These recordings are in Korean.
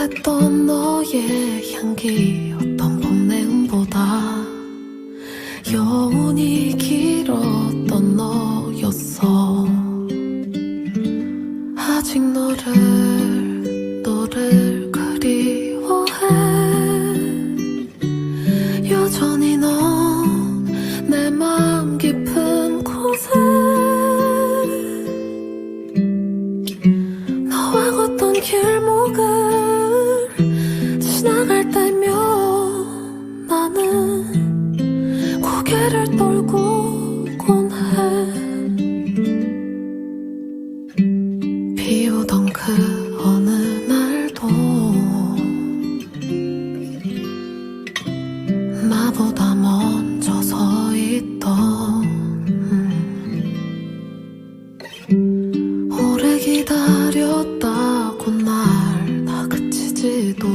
맡았던 너의 향기 어떤 봄내음보다 여운이 길었던 너였어. 아직 너를 너를 싫었다고 날 다그치지도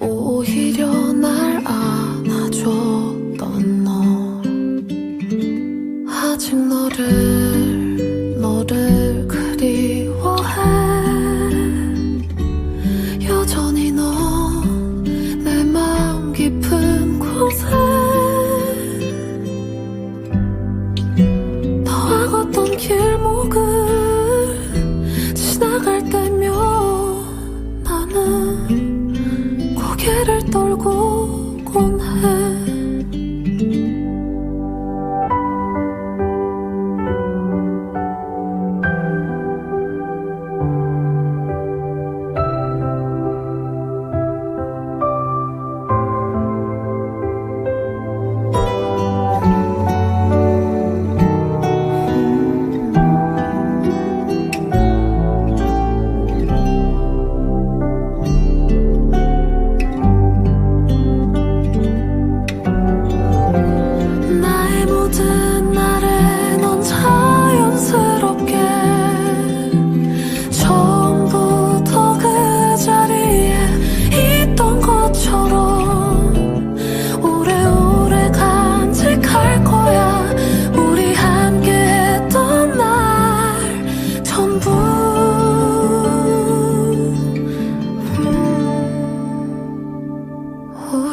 오히려 날 고개를 떨고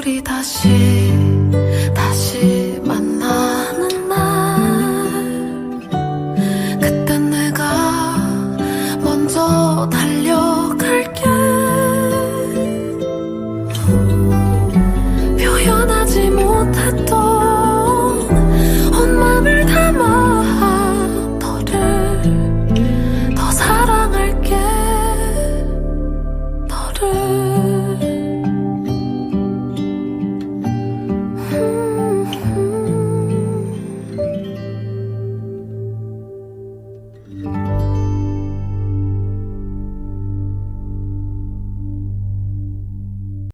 우리 다시